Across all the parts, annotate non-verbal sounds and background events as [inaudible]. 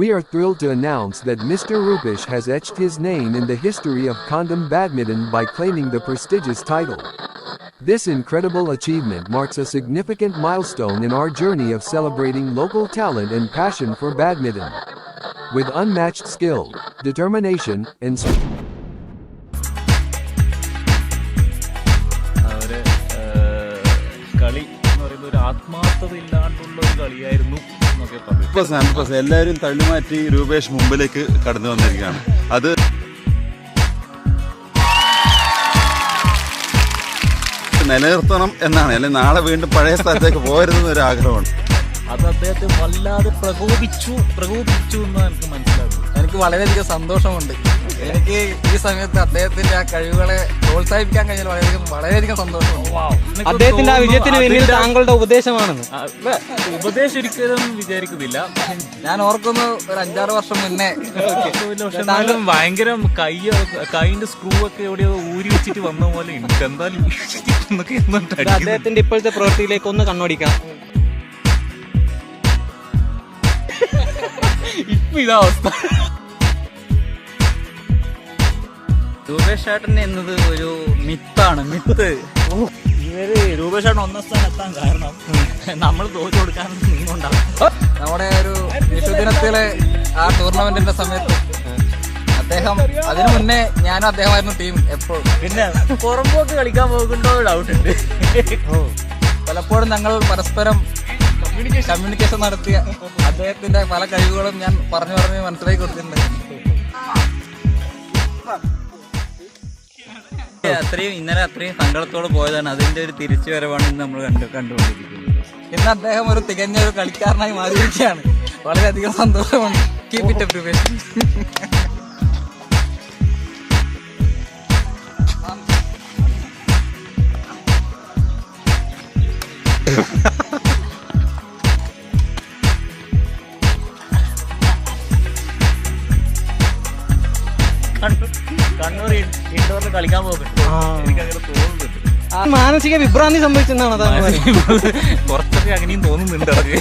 We are thrilled to announce that Mr. Rupesh has etched his name in the history of Condom Badminton by claiming the prestigious title. This incredible achievement marks a significant milestone in our journey of celebrating local talent and passion for badminton. With unmatched skill, determination, and അവര് ഏഹ്, കളി എന്ന് പറയുന്നത് ഒരു ആത്മാർത്ഥത ഇല്ലാണ്ടുള്ള ഒരു കളിയായിരുന്നു എന്നൊക്കെ സാമ്പസ് എല്ലാവരും തള്ളിമാറ്റി രൂപേഷ് മുമ്പിലേക്ക് കടന്നു വന്നിരിക്കുകയാണ്. അത് നിലനിർത്തണം എന്നാണ്. അല്ലെങ്കിൽ നാളെ വീണ്ടും പഴയ സ്ഥലത്തേക്ക് പോകരുതെന്നൊരു ആഗ്രഹമാണ് അത് അദ്ദേഹത്തെ വല്ലാതെ പ്രകോപിച്ചു പ്രകോപിച്ചു എന്ന് എനിക്ക് മനസ്സിലാകും എനിക്ക് വളരെയധികം സന്തോഷമുണ്ട്. എനിക്ക് ഈ സമയത്ത് അദ്ദേഹത്തിന്റെ ആ കഴിവുകളെ പ്രോത്സാഹിപ്പിക്കാൻ കഴിഞ്ഞാൽ വളരെയധികം വളരെയധികം സന്തോഷമുണ്ട്. അദ്ദേഹത്തിന്റെ ആ വിജയത്തിന് പിന്നിൽ താങ്കളുടെ ഉപദേശമാണെന്ന്. ഉപദേശം ഒരിക്കലും വിചാരിക്കുന്നില്ല. ഞാൻ ഓർക്കുന്നു ഒരു അഞ്ചാറ് വർഷം മുന്നേ. പക്ഷെ എന്നാലും ഭയങ്കര കൈ കൈന്റെ സ്ക്രൂ ഒക്കെ എവിടെയോ ഊരി വെച്ചിട്ട് വന്ന പോലെ ഉണ്ട്. എന്തായാലും അദ്ദേഹത്തിന്റെ ഇപ്പോഴത്തെ പ്രവൃത്തിയിലേക്ക് ഒന്ന് കണ്ണോടിക്കാം. ഇപ്പൊ ഇതാ അവസ്ഥ രൂപേഷ് എന്നത് ഒരു മിത്താണ് മിത്ത്. ഇവർ രൂപേഷാണ് ഒന്നാം സ്ഥാനം എത്താൻ കാരണം നമ്മൾ തോറ്റു കൊടുക്കാൻ നിന്നുണ്ടാവും. നമ്മുടെ ഒരു വിഷുദിനത്തിലെ ആ ടൂർണമെന്റിന്റെ സമയത്ത് അദ്ദേഹം അതിനു മുന്നേ ഞാനും അദ്ദേഹമായിരുന്നു ടീം എപ്പോഴും. പിന്നെ പുറമ്പോക്ക് കളിക്കാൻ പോകുന്നുണ്ടോ ഡൗട്ട് ഉണ്ട്. പലപ്പോഴും ഞങ്ങൾ പരസ്പരം കമ്മ്യൂണിക്കേഷൻ നടത്തിയ അദ്ദേഹത്തിന്റെ പല കഴിവുകളും ഞാൻ പറഞ്ഞു പറഞ്ഞ് മനസ്സിലാക്കി കൊടുത്തിട്ടുണ്ട്. അത്രയും ഇന്നലെ അത്രയും സങ്കടത്തോടെ പോയതാണ്. അതിന്റെ ഒരു തിരിച്ചു വരവാണ് ഇന്ന് നമ്മൾ കണ്ടു കണ്ടുകൊണ്ടിരിക്കുന്നത്. ഇന്ന് അദ്ദേഹം ഒരു തികഞ്ഞ ഒരു കളിക്കാരനായി മാറിയിരിക്കുകയാണ്. വളരെയധികം സന്തോഷമാണ്. Keep it preparation Kannur Kannur ഇൻഡോറിൽ കളിക്കാൻ പോകുന്നുണ്ട് എനിക്കങ്ങനെ തോന്നുന്നുണ്ട്. ആ മാനസിക വിഭ്രാന്തി സംഭവിച്ചെന്നാണ് കുറച്ചൊക്കെ അങ്ങനെയും തോന്നുന്നുണ്ട് അത്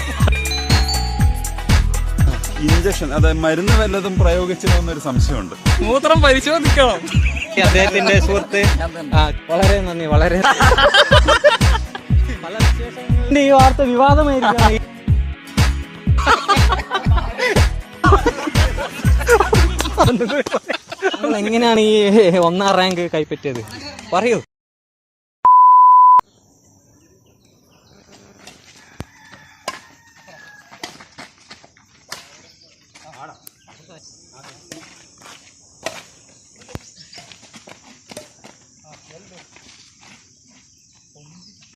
ഇഞ്ചക്ഷൻ അതായത് മരുന്ന് വല്ലതും പ്രയോഗിച്ചോ എന്നൊരു സംശയമുണ്ട്. മൂത്രം പരിശോധിക്കണം. അദ്ദേഹത്തിന്റെ സുഹൃത്ത് വളരെ നന്ദി വളരെ ഈ വാർത്ത വിവാദമായിരിക്കും [laughs] നിങ്ങൾ എങ്ങനെയാണ് ഈ ഒന്നാം റാങ്ക് കൈപ്പറ്റിയത്? പറയൂ.